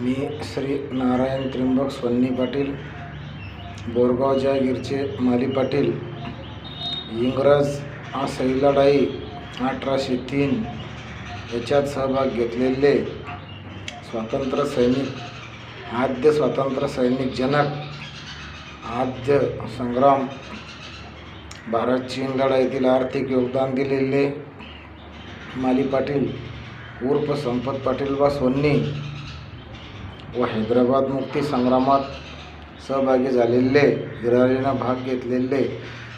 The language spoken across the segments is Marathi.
मी श्री नारायण त्र्यंबक स्वन्नी पाटील बोरगाव जहागीरचे माली पाटील इंग्रज हा सही लढाई अठराशे तीन याच्यात सहभाग घेतलेले स्वातंत्र्य सैनिक आद्य स्वातंत्र्य सैनिक जनक आद्य संग्राम भारत चीन लढाईतील आर्थिक योगदान दिलेले माली पाटील उर्फ संपत पाटील वा सोन्नी व हैदराबाद मुक्ती संग्रामात सहभागी झालेले गिरारीनं भाग घेतलेले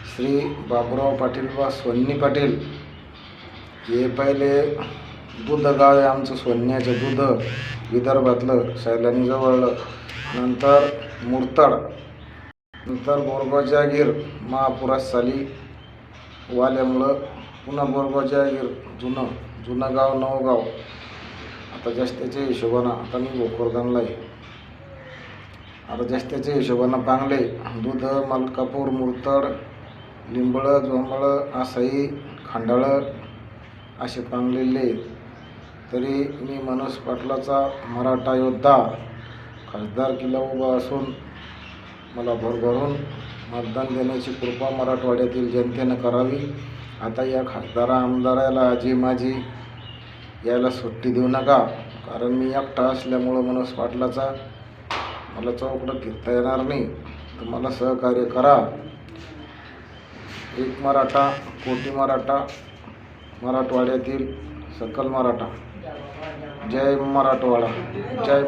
श्री बाबुराव पाटील व सोन्नी पाटील. हे पहिले दूध गाव आहे आमचं सोन्याचं दूध विदर्भातलं सैलानीजवळलं. नंतर मुरताड नंतर बोरगाव जहागीर महापुरात साली वाल्यामुळं पुन्हा बोरगाव जहागीर जुनं जुनं गाव नवगाव आता जास्तीच्या हिशोबानं आता मी भोकरदनला आहे. आता जास्तीच्या हिशोबानं पांगले दूध मलकापूर मुरतड लिंबळं जोंबळं आसाई खांडाळं असे पांगलेले तरी मी मनोज पाटलाचा मराठा योद्धा खासदार किल्ला उभा असून मला भरभरून मतदान देण्याची कृपा मराठवाड्यातील जनतेनं करावी. आता या खासदारा आमदाराला आजी माझी यायला सुट्टी देऊ नका. कारण मी एकटा असल्यामुळं मनोज पाटलाचा मला चौकडं फिरता येणार नाही. तर मला सहकार्य करा. एक मराठा कोटी मराठा मराठवाड्यातील सकल मराठा. जय मराठवाडा. जय